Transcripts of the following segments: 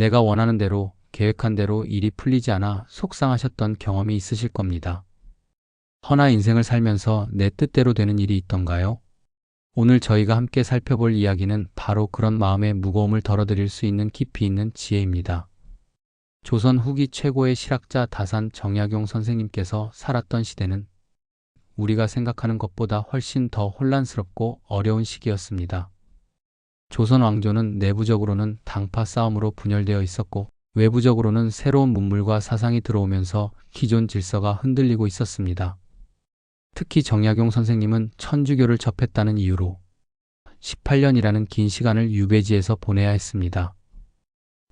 내가 원하는 대로, 계획한 대로 일이 풀리지 않아 속상하셨던 경험이 있으실 겁니다. 허나 인생을 살면서 내 뜻대로 되는 일이 있던가요? 오늘 저희가 함께 살펴볼 이야기는 바로 그런 마음의 무거움을 덜어드릴 수 있는 깊이 있는 지혜입니다. 조선 후기 최고의 실학자 다산 정약용 선생님께서 살았던 시대는 우리가 생각하는 것보다 훨씬 더 혼란스럽고 어려운 시기였습니다. 조선 왕조는 내부적으로는 당파 싸움으로 분열되어 있었고 외부적으로는 새로운 문물과 사상이 들어오면서 기존 질서가 흔들리고 있었습니다. 특히 정약용 선생님은 천주교를 접했다는 이유로 18년이라는 긴 시간을 유배지에서 보내야 했습니다.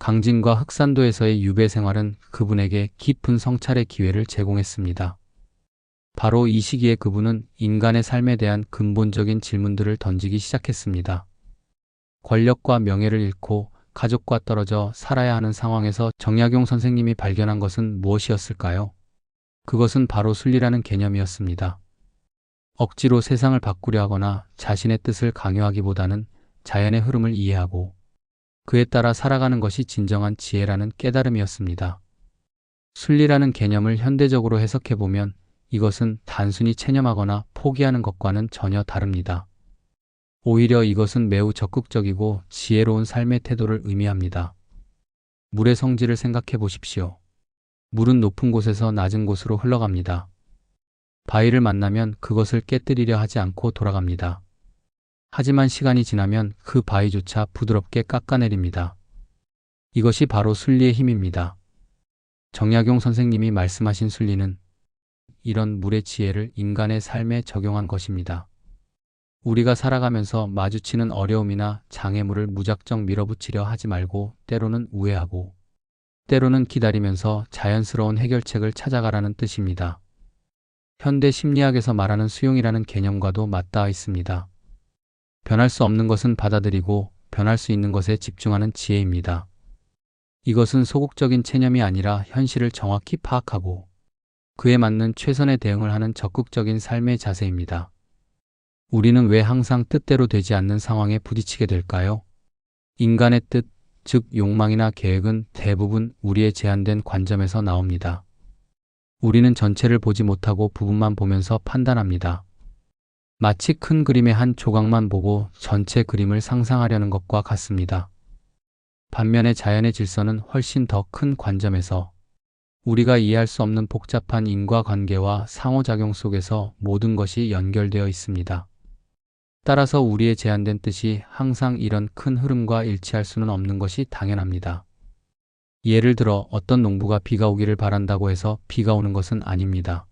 강진과 흑산도에서의 유배 생활은 그분에게 깊은 성찰의 기회를 제공했습니다. 바로 이 시기에 그분은 인간의 삶에 대한 근본적인 질문들을 던지기 시작했습니다. 권력과 명예를 잃고 가족과 떨어져 살아야 하는 상황에서 정약용 선생님이 발견한 것은 무엇이었을까요? 그것은 바로 순리라는 개념이었습니다. 억지로 세상을 바꾸려 하거나 자신의 뜻을 강요하기보다는 자연의 흐름을 이해하고 그에 따라 살아가는 것이 진정한 지혜라는 깨달음이었습니다. 순리라는 개념을 현대적으로 해석해보면 이것은 단순히 체념하거나 포기하는 것과는 전혀 다릅니다. 오히려 이것은 매우 적극적이고 지혜로운 삶의 태도를 의미합니다. 물의 성질을 생각해 보십시오. 물은 높은 곳에서 낮은 곳으로 흘러갑니다. 바위를 만나면 그것을 깨뜨리려 하지 않고 돌아갑니다. 하지만 시간이 지나면 그 바위조차 부드럽게 깎아내립니다. 이것이 바로 순리의 힘입니다. 정약용 선생님이 말씀하신 순리는 이런 물의 지혜를 인간의 삶에 적용한 것입니다. 우리가 살아가면서 마주치는 어려움이나 장애물을 무작정 밀어붙이려 하지 말고 때로는 우회하고 때로는 기다리면서 자연스러운 해결책을 찾아가라는 뜻입니다. 현대 심리학에서 말하는 수용이라는 개념과도 맞닿아 있습니다. 변할 수 없는 것은 받아들이고 변할 수 있는 것에 집중하는 지혜입니다. 이것은 소극적인 체념이 아니라 현실을 정확히 파악하고 그에 맞는 최선의 대응을 하는 적극적인 삶의 자세입니다. 우리는 왜 항상 뜻대로 되지 않는 상황에 부딪히게 될까요? 인간의 뜻, 즉 욕망이나 계획은 대부분 우리의 제한된 관점에서 나옵니다. 우리는 전체를 보지 못하고 부분만 보면서 판단합니다. 마치 큰 그림의 한 조각만 보고 전체 그림을 상상하려는 것과 같습니다. 반면에 자연의 질서는 훨씬 더 큰 관점에서 우리가 이해할 수 없는 복잡한 인과관계와 상호작용 속에서 모든 것이 연결되어 있습니다. 따라서 우리의 제한된 뜻이 항상 이런 큰 흐름과 일치할 수는 없는 것이 당연합니다. 예를 들어 어떤 농부가 비가 오기를 바란다고 해서 비가 오는 것은 아닙니다.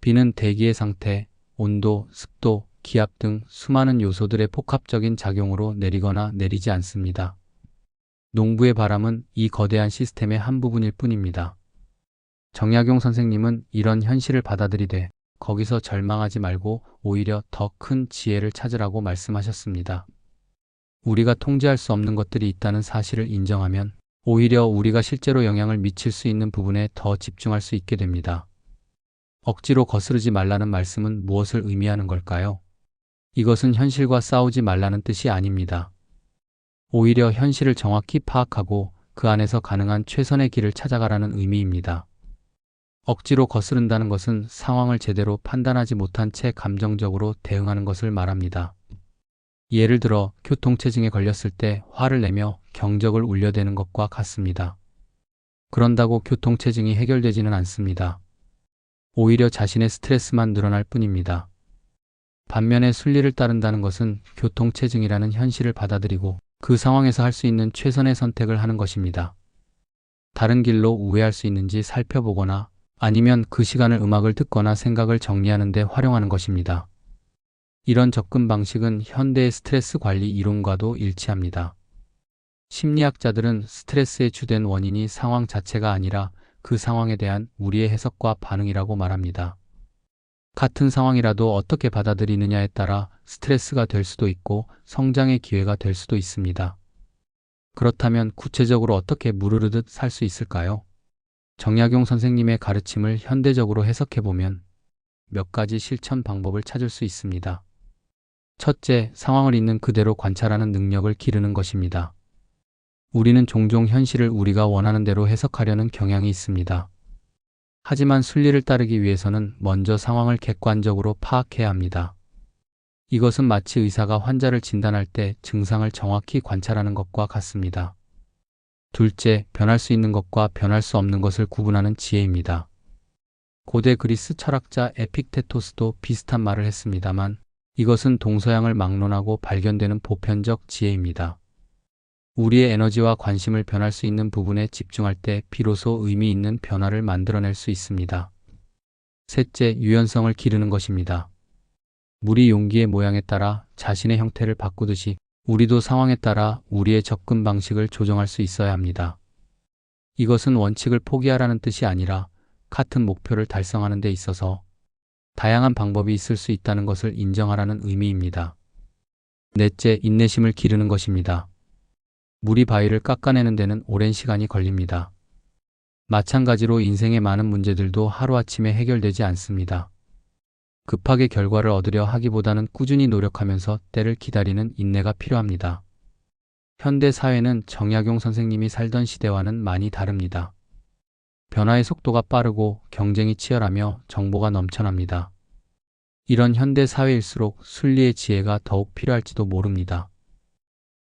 비는 대기의 상태, 온도, 습도, 기압 등 수많은 요소들의 복합적인 작용으로 내리거나 내리지 않습니다. 농부의 바람은 이 거대한 시스템의 한 부분일 뿐입니다. 정약용 선생님은 이런 현실을 받아들이되 거기서 절망하지 말고 오히려 더 큰 지혜를 찾으라고 말씀하셨습니다. 우리가 통제할 수 없는 것들이 있다는 사실을 인정하면 오히려 우리가 실제로 영향을 미칠 수 있는 부분에 더 집중할 수 있게 됩니다. 억지로 거스르지 말라는 말씀은 무엇을 의미하는 걸까요? 이것은 현실과 싸우지 말라는 뜻이 아닙니다. 오히려 현실을 정확히 파악하고 그 안에서 가능한 최선의 길을 찾아가라는 의미입니다. 억지로 거스른다는 것은 상황을 제대로 판단하지 못한 채 감정적으로 대응하는 것을 말합니다. 예를 들어 교통체증에 걸렸을 때 화를 내며 경적을 울려대는 것과 같습니다. 그런다고 교통체증이 해결되지는 않습니다. 오히려 자신의 스트레스만 늘어날 뿐입니다. 반면에 순리를 따른다는 것은 교통체증이라는 현실을 받아들이고 그 상황에서 할 수 있는 최선의 선택을 하는 것입니다. 다른 길로 우회할 수 있는지 살펴보거나 아니면 그 시간을 음악을 듣거나 생각을 정리하는 데 활용하는 것입니다. 이런 접근 방식은 현대의 스트레스 관리 이론과도 일치합니다. 심리학자들은 스트레스의 주된 원인이 상황 자체가 아니라 그 상황에 대한 우리의 해석과 반응이라고 말합니다. 같은 상황이라도 어떻게 받아들이느냐에 따라 스트레스가 될 수도 있고 성장의 기회가 될 수도 있습니다. 그렇다면 구체적으로 어떻게 무르르듯 살 수 있을까요? 정약용 선생님의 가르침을 현대적으로 해석해보면 몇 가지 실천 방법을 찾을 수 있습니다. 첫째, 상황을 있는 그대로 관찰하는 능력을 기르는 것입니다. 우리는 종종 현실을 우리가 원하는 대로 해석하려는 경향이 있습니다. 하지만 순리를 따르기 위해서는 먼저 상황을 객관적으로 파악해야 합니다. 이것은 마치 의사가 환자를 진단할 때 증상을 정확히 관찰하는 것과 같습니다. 둘째, 변할 수 있는 것과 변할 수 없는 것을 구분하는 지혜입니다. 고대 그리스 철학자 에픽테토스도 비슷한 말을 했습니다만 이것은 동서양을 막론하고 발견되는 보편적 지혜입니다. 우리의 에너지와 관심을 변할 수 있는 부분에 집중할 때 비로소 의미 있는 변화를 만들어낼 수 있습니다. 셋째, 유연성을 기르는 것입니다. 물이 용기의 모양에 따라 자신의 형태를 바꾸듯이 우리도 상황에 따라 우리의 접근 방식을 조정할 수 있어야 합니다. 이것은 원칙을 포기하라는 뜻이 아니라 같은 목표를 달성하는 데 있어서 다양한 방법이 있을 수 있다는 것을 인정하라는 의미입니다. 넷째, 인내심을 기르는 것입니다. 물이 바위를 깎아내는 데는 오랜 시간이 걸립니다. 마찬가지로 인생의 많은 문제들도 하루아침에 해결되지 않습니다. 급하게 결과를 얻으려 하기보다는 꾸준히 노력하면서 때를 기다리는 인내가 필요합니다. 현대 사회는 정약용 선생님이 살던 시대와는 많이 다릅니다. 변화의 속도가 빠르고 경쟁이 치열하며 정보가 넘쳐납니다. 이런 현대 사회일수록 순리의 지혜가 더욱 필요할지도 모릅니다.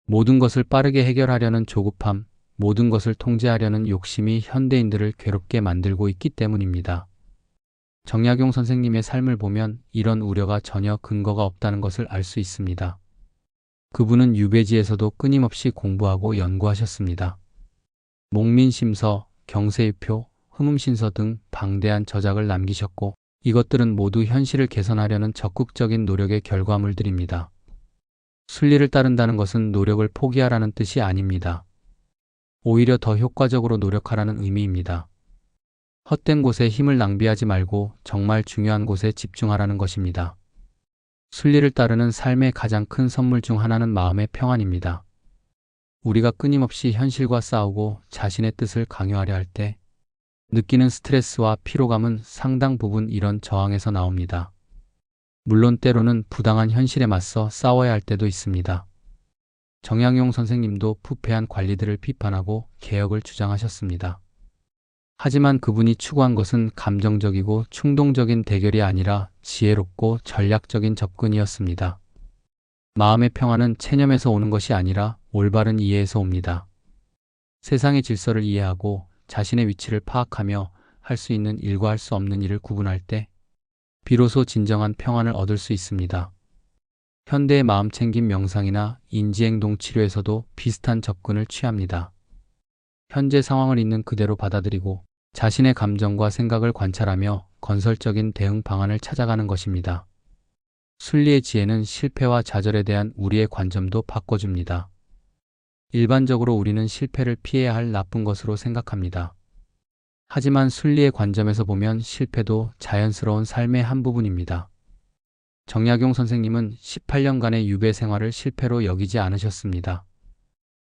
모든 것을 빠르게 해결하려는 조급함, 모든 것을 통제하려는 욕심이 현대인들을 괴롭게 만들고 있기 때문입니다. 정약용 선생님의 삶을 보면 이런 우려가 전혀 근거가 없다는 것을 알 수 있습니다. 그분은 유배지에서도 끊임없이 공부하고 연구하셨습니다. 목민심서, 경세유표, 흠음신서 등 방대한 저작을 남기셨고 이것들은 모두 현실을 개선하려는 적극적인 노력의 결과물들입니다. 순리를 따른다는 것은 노력을 포기하라는 뜻이 아닙니다. 오히려 더 효과적으로 노력하라는 의미입니다. 헛된 곳에 힘을 낭비하지 말고 정말 중요한 곳에 집중하라는 것입니다. 순리를 따르는 삶의 가장 큰 선물 중 하나는 마음의 평안입니다. 우리가 끊임없이 현실과 싸우고 자신의 뜻을 강요하려 할 때 느끼는 스트레스와 피로감은 상당 부분 이런 저항에서 나옵니다. 물론 때로는 부당한 현실에 맞서 싸워야 할 때도 있습니다. 정양용 선생님도 부패한 관리들을 비판하고 개혁을 주장하셨습니다. 하지만 그분이 추구한 것은 감정적이고 충동적인 대결이 아니라 지혜롭고 전략적인 접근이었습니다. 마음의 평화는 체념에서 오는 것이 아니라 올바른 이해에서 옵니다. 세상의 질서를 이해하고 자신의 위치를 파악하며 할 수 있는 일과 할 수 없는 일을 구분할 때 비로소 진정한 평안을 얻을 수 있습니다. 현대의 마음챙김 명상이나 인지행동 치료에서도 비슷한 접근을 취합니다. 현재 상황을 있는 그대로 받아들이고 자신의 감정과 생각을 관찰하며 건설적인 대응 방안을 찾아가는 것입니다. 순리의 지혜는 실패와 좌절에 대한 우리의 관점도 바꿔줍니다. 일반적으로 우리는 실패를 피해야 할 나쁜 것으로 생각합니다. 하지만 순리의 관점에서 보면 실패도 자연스러운 삶의 한 부분입니다. 정약용 선생님은 18년간의 유배 생활을 실패로 여기지 않으셨습니다.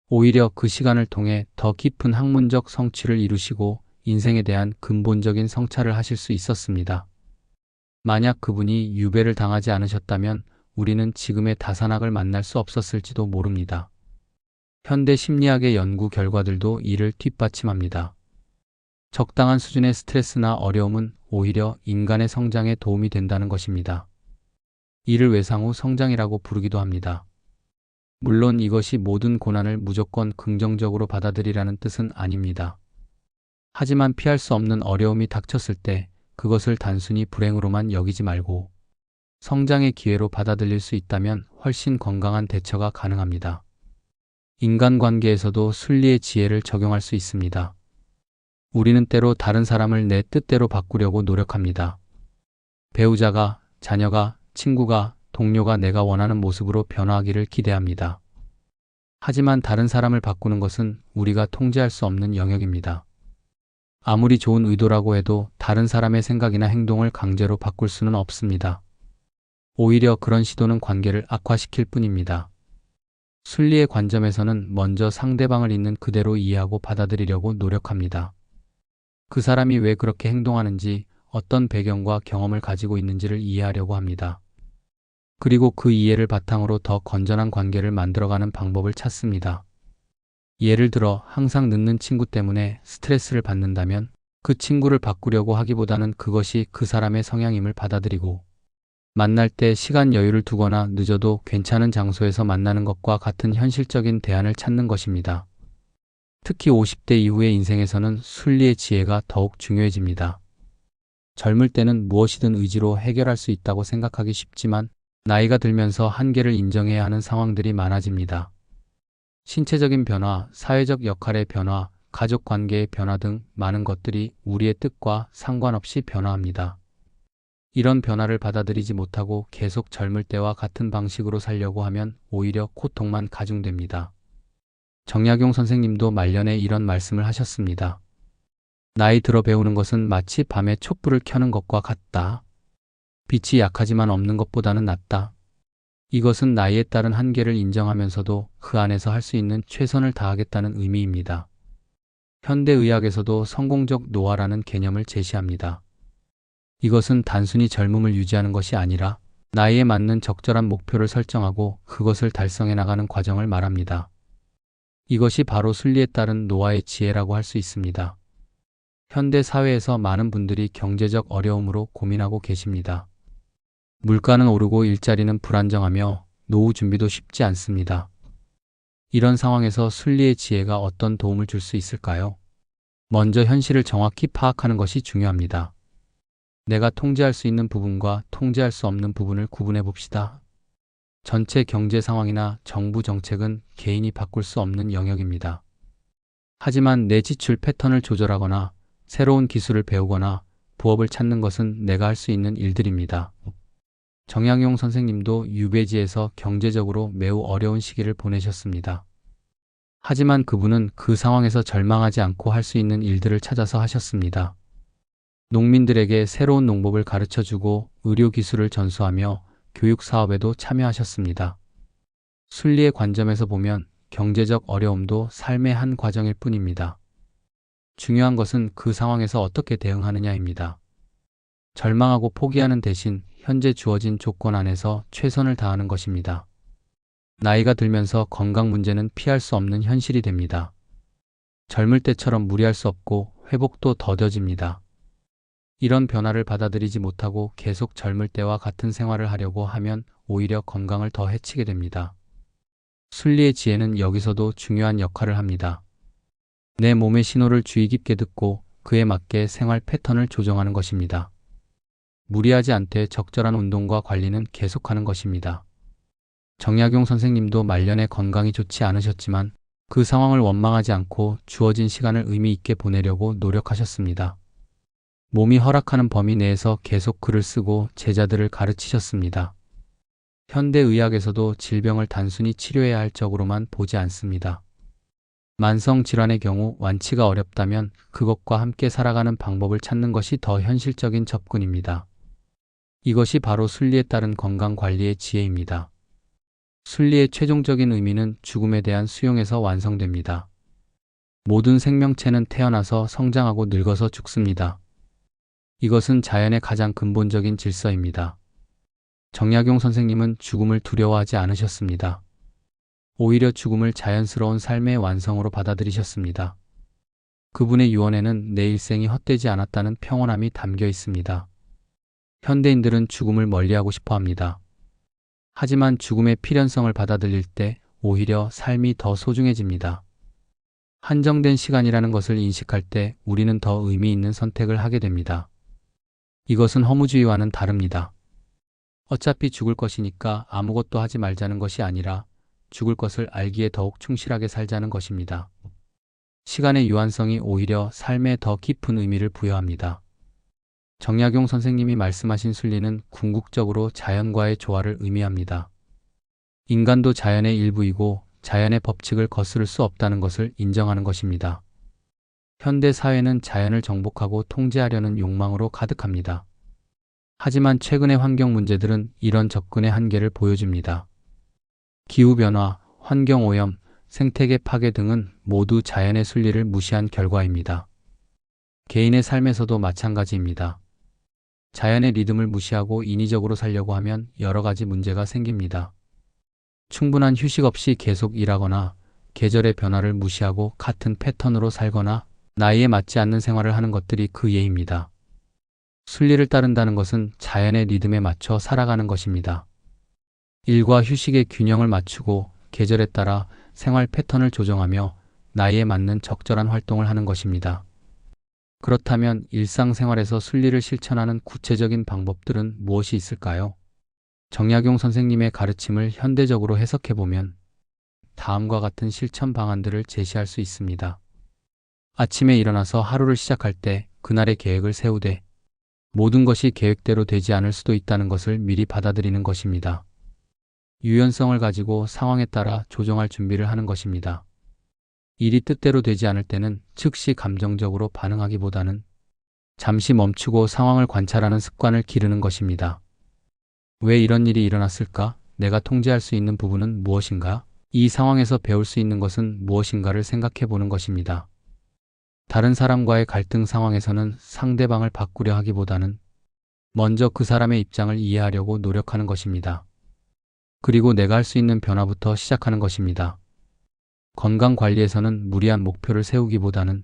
오히려 그 시간을 통해 더 깊은 학문적 성취를 이루시고 인생에 대한 근본적인 성찰을 하실 수 있었습니다. 만약 그분이 유배를 당하지 않으셨다면 우리는 지금의 다산학을 만날 수 없었을지도 모릅니다. 현대 심리학의 연구 결과들도 이를 뒷받침합니다. 적당한 수준의 스트레스나 어려움은 오히려 인간의 성장에 도움이 된다는 것입니다. 이를 외상 후 성장이라고 부르기도 합니다. 물론 이것이 모든 고난을 무조건 긍정적으로 받아들이라는 뜻은 아닙니다. 하지만 피할 수 없는 어려움이 닥쳤을 때 그것을 단순히 불행으로만 여기지 말고 성장의 기회로 받아들일 수 있다면 훨씬 건강한 대처가 가능합니다. 인간관계에서도 순리의 지혜를 적용할 수 있습니다. 우리는 때로 다른 사람을 내 뜻대로 바꾸려고 노력합니다. 배우자가, 자녀가, 친구가, 동료가 내가 원하는 모습으로 변화하기를 기대합니다. 하지만 다른 사람을 바꾸는 것은 우리가 통제할 수 없는 영역입니다. 아무리 좋은 의도라고 해도 다른 사람의 생각이나 행동을 강제로 바꿀 수는 없습니다. 오히려 그런 시도는 관계를 악화시킬 뿐입니다. 순리의 관점에서는 먼저 상대방을 있는 그대로 이해하고 받아들이려고 노력합니다. 그 사람이 왜 그렇게 행동하는지 어떤 배경과 경험을 가지고 있는지를 이해하려고 합니다. 그리고 그 이해를 바탕으로 더 건전한 관계를 만들어가는 방법을 찾습니다. 예를 들어 항상 늦는 친구 때문에 스트레스를 받는다면 그 친구를 바꾸려고 하기보다는 그것이 그 사람의 성향임을 받아들이고 만날 때 시간 여유를 두거나 늦어도 괜찮은 장소에서 만나는 것과 같은 현실적인 대안을 찾는 것입니다. 특히 50대 이후의 인생에서는 순리의 지혜가 더욱 중요해집니다. 젊을 때는 무엇이든 의지로 해결할 수 있다고 생각하기 쉽지만 나이가 들면서 한계를 인정해야 하는 상황들이 많아집니다. 신체적인 변화, 사회적 역할의 변화, 가족 관계의 변화 등 많은 것들이 우리의 뜻과 상관없이 변화합니다. 이런 변화를 받아들이지 못하고 계속 젊을 때와 같은 방식으로 살려고 하면 오히려 고통만 가중됩니다. 정약용 선생님도 말년에 이런 말씀을 하셨습니다. 나이 들어 배우는 것은 마치 밤에 촛불을 켜는 것과 같다. 빛이 약하지만 없는 것보다는 낫다. 이것은 나이에 따른 한계를 인정하면서도 그 안에서 할 수 있는 최선을 다하겠다는 의미입니다. 현대의학에서도 성공적 노화라는 개념을 제시합니다. 이것은 단순히 젊음을 유지하는 것이 아니라 나이에 맞는 적절한 목표를 설정하고 그것을 달성해 나가는 과정을 말합니다. 이것이 바로 순리에 따른 노화의 지혜라고 할 수 있습니다. 현대 사회에서 많은 분들이 경제적 어려움으로 고민하고 계십니다. 물가는 오르고 일자리는 불안정하며 노후 준비도 쉽지 않습니다. 이런 상황에서 순리의 지혜가 어떤 도움을 줄 수 있을까요? 먼저 현실을 정확히 파악하는 것이 중요합니다. 내가 통제할 수 있는 부분과 통제할 수 없는 부분을 구분해 봅시다. 전체 경제 상황이나 정부 정책은 개인이 바꿀 수 없는 영역입니다. 하지만 내 지출 패턴을 조절하거나 새로운 기술을 배우거나 부업을 찾는 것은 내가 할 수 있는 일들입니다. 정양용 선생님도 유배지에서 경제적으로 매우 어려운 시기를 보내셨습니다. 하지만 그분은 그 상황에서 절망하지 않고 할 수 있는 일들을 찾아서 하셨습니다. 농민들에게 새로운 농법을 가르쳐 주고 의료 기술을 전수하며 교육 사업에도 참여하셨습니다. 순리의 관점에서 보면 경제적 어려움도 삶의 한 과정일 뿐입니다. 중요한 것은 그 상황에서 어떻게 대응하느냐입니다. 절망하고 포기하는 대신 현재 주어진 조건 안에서 최선을 다하는 것입니다. 나이가 들면서 건강 문제는 피할 수 없는 현실이 됩니다. 젊을 때처럼 무리할 수 없고 회복도 더뎌집니다. 이런 변화를 받아들이지 못하고 계속 젊을 때와 같은 생활을 하려고 하면 오히려 건강을 더 해치게 됩니다. 순리의 지혜는 여기서도 중요한 역할을 합니다. 내 몸의 신호를 주의 깊게 듣고 그에 맞게 생활 패턴을 조정하는 것입니다. 무리하지 않되 적절한 운동과 관리는 계속하는 것입니다. 정약용 선생님도 말년에 건강이 좋지 않으셨지만 그 상황을 원망하지 않고 주어진 시간을 의미 있게 보내려고 노력하셨습니다. 몸이 허락하는 범위 내에서 계속 글을 쓰고 제자들을 가르치셨습니다. 현대의학에서도 질병을 단순히 치료해야 할 적으로만 보지 않습니다. 만성 질환의 경우 완치가 어렵다면 그것과 함께 살아가는 방법을 찾는 것이 더 현실적인 접근입니다. 이것이 바로 순리에 따른 건강 관리의 지혜입니다. 순리의 최종적인 의미는 죽음에 대한 수용에서 완성됩니다. 모든 생명체는 태어나서 성장하고 늙어서 죽습니다. 이것은 자연의 가장 근본적인 질서입니다. 정약용 선생님은 죽음을 두려워하지 않으셨습니다. 오히려 죽음을 자연스러운 삶의 완성으로 받아들이셨습니다. 그분의 유언에는 내 일생이 헛되지 않았다는 평온함이 담겨 있습니다. 현대인들은 죽음을 멀리하고 싶어 합니다. 하지만 죽음의 필연성을 받아들일 때 오히려 삶이 더 소중해집니다. 한정된 시간이라는 것을 인식할 때 우리는 더 의미 있는 선택을 하게 됩니다. 이것은 허무주의와는 다릅니다. 어차피 죽을 것이니까 아무것도 하지 말자는 것이 아니라 죽을 것을 알기에 더욱 충실하게 살자는 것입니다. 시간의 유한성이 오히려 삶에 더 깊은 의미를 부여합니다. 정약용 선생님이 말씀하신 순리는 궁극적으로 자연과의 조화를 의미합니다. 인간도 자연의 일부이고 자연의 법칙을 거스를 수 없다는 것을 인정하는 것입니다. 현대 사회는 자연을 정복하고 통제하려는 욕망으로 가득합니다. 하지만 최근의 환경 문제들은 이런 접근의 한계를 보여줍니다. 기후변화, 환경오염, 생태계 파괴 등은 모두 자연의 순리를 무시한 결과입니다. 개인의 삶에서도 마찬가지입니다. 자연의 리듬을 무시하고 인위적으로 살려고 하면 여러 가지 문제가 생깁니다. 충분한 휴식 없이 계속 일하거나 계절의 변화를 무시하고 같은 패턴으로 살거나 나이에 맞지 않는 생활을 하는 것들이 그 예입니다. 순리를 따른다는 것은 자연의 리듬에 맞춰 살아가는 것입니다. 일과 휴식의 균형을 맞추고 계절에 따라 생활 패턴을 조정하며 나이에 맞는 적절한 활동을 하는 것입니다. 그렇다면 일상생활에서 순리를 실천하는 구체적인 방법들은 무엇이 있을까요? 정약용 선생님의 가르침을 현대적으로 해석해보면 다음과 같은 실천 방안들을 제시할 수 있습니다. 아침에 일어나서 하루를 시작할 때 그날의 계획을 세우되 모든 것이 계획대로 되지 않을 수도 있다는 것을 미리 받아들이는 것입니다. 유연성을 가지고 상황에 따라 조정할 준비를 하는 것입니다. 일이 뜻대로 되지 않을 때는 즉시 감정적으로 반응하기보다는 잠시 멈추고 상황을 관찰하는 습관을 기르는 것입니다. 왜 이런 일이 일어났을까? 내가 통제할 수 있는 부분은 무엇인가? 이 상황에서 배울 수 있는 것은 무엇인가를 생각해 보는 것입니다. 다른 사람과의 갈등 상황에서는 상대방을 바꾸려 하기보다는 먼저 그 사람의 입장을 이해하려고 노력하는 것입니다. 그리고 내가 할 수 있는 변화부터 시작하는 것입니다. 건강 관리에서는 무리한 목표를 세우기보다는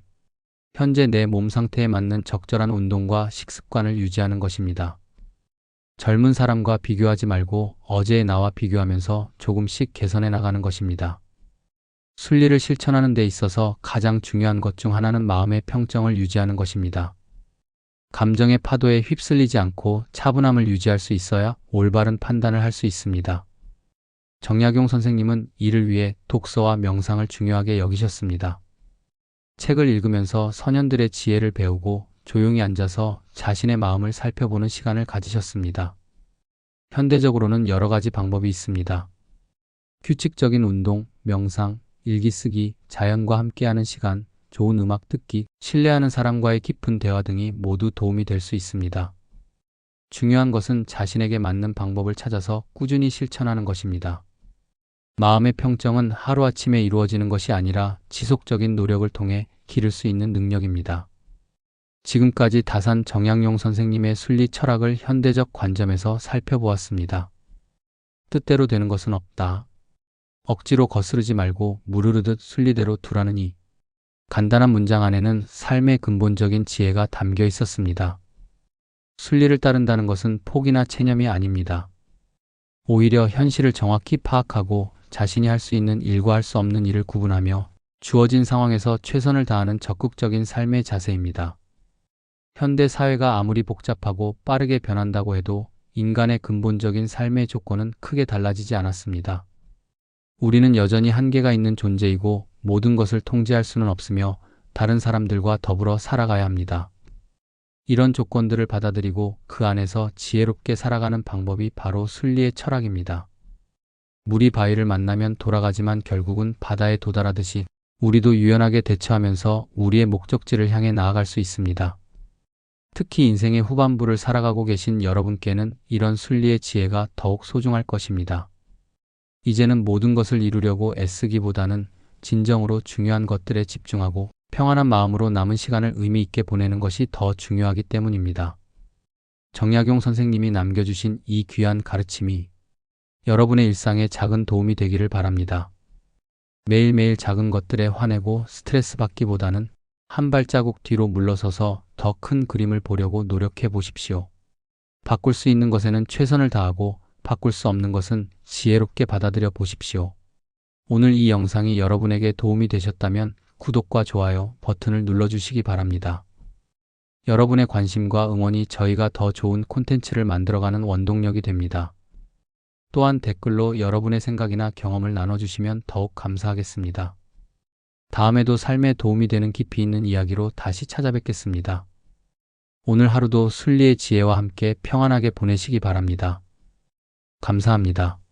현재 내 몸 상태에 맞는 적절한 운동과 식습관을 유지하는 것입니다. 젊은 사람과 비교하지 말고 어제의 나와 비교하면서 조금씩 개선해 나가는 것입니다. 순리를 실천하는 데 있어서 가장 중요한 것 중 하나는 마음의 평정을 유지하는 것입니다. 감정의 파도에 휩쓸리지 않고 차분함을 유지할 수 있어야 올바른 판단을 할 수 있습니다. 정약용 선생님은 이를 위해 독서와 명상을 중요하게 여기셨습니다. 책을 읽으면서 선현들의 지혜를 배우고 조용히 앉아서 자신의 마음을 살펴보는 시간을 가지셨습니다. 현대적으로는 여러 가지 방법이 있습니다. 규칙적인 운동, 명상, 일기 쓰기, 자연과 함께하는 시간, 좋은 음악 듣기, 신뢰하는 사람과의 깊은 대화 등이 모두 도움이 될 수 있습니다. 중요한 것은 자신에게 맞는 방법을 찾아서 꾸준히 실천하는 것입니다. 마음의 평정은 하루아침에 이루어지는 것이 아니라 지속적인 노력을 통해 기를 수 있는 능력입니다. 지금까지 다산 정양용 선생님의 순리 철학을 현대적 관점에서 살펴보았습니다. 뜻대로 되는 것은 없다. 억지로 거스르지 말고 무르르듯 순리대로 두라느니 간단한 문장 안에는 삶의 근본적인 지혜가 담겨 있었습니다. 순리를 따른다는 것은 포기나 체념이 아닙니다. 오히려 현실을 정확히 파악하고 자신이 할 수 있는 일과 할 수 없는 일을 구분하며 주어진 상황에서 최선을 다하는 적극적인 삶의 자세입니다. 현대 사회가 아무리 복잡하고 빠르게 변한다고 해도 인간의 근본적인 삶의 조건은 크게 달라지지 않았습니다. 우리는 여전히 한계가 있는 존재이고 모든 것을 통제할 수는 없으며 다른 사람들과 더불어 살아가야 합니다. 이런 조건들을 받아들이고 그 안에서 지혜롭게 살아가는 방법이 바로 순리의 철학입니다. 물이 바위를 만나면 돌아가지만 결국은 바다에 도달하듯이 우리도 유연하게 대처하면서 우리의 목적지를 향해 나아갈 수 있습니다. 특히 인생의 후반부를 살아가고 계신 여러분께는 이런 순리의 지혜가 더욱 소중할 것입니다. 이제는 모든 것을 이루려고 애쓰기보다는 진정으로 중요한 것들에 집중하고 평안한 마음으로 남은 시간을 의미 있게 보내는 것이 더 중요하기 때문입니다. 정약용 선생님이 남겨주신 이 귀한 가르침이 여러분의 일상에 작은 도움이 되기를 바랍니다. 매일매일 작은 것들에 화내고 스트레스 받기보다는 한 발자국 뒤로 물러서서 더 큰 그림을 보려고 노력해 보십시오. 바꿀 수 있는 것에는 최선을 다하고 바꿀 수 없는 것은 지혜롭게 받아들여 보십시오. 오늘 이 영상이 여러분에게 도움이 되셨다면 구독과 좋아요 버튼을 눌러주시기 바랍니다. 여러분의 관심과 응원이 저희가 더 좋은 콘텐츠를 만들어가는 원동력이 됩니다. 또한 댓글로 여러분의 생각이나 경험을 나눠주시면 더욱 감사하겠습니다. 다음에도 삶에 도움이 되는 깊이 있는 이야기로 다시 찾아뵙겠습니다. 오늘 하루도 순리의 지혜와 함께 평안하게 보내시기 바랍니다. 감사합니다.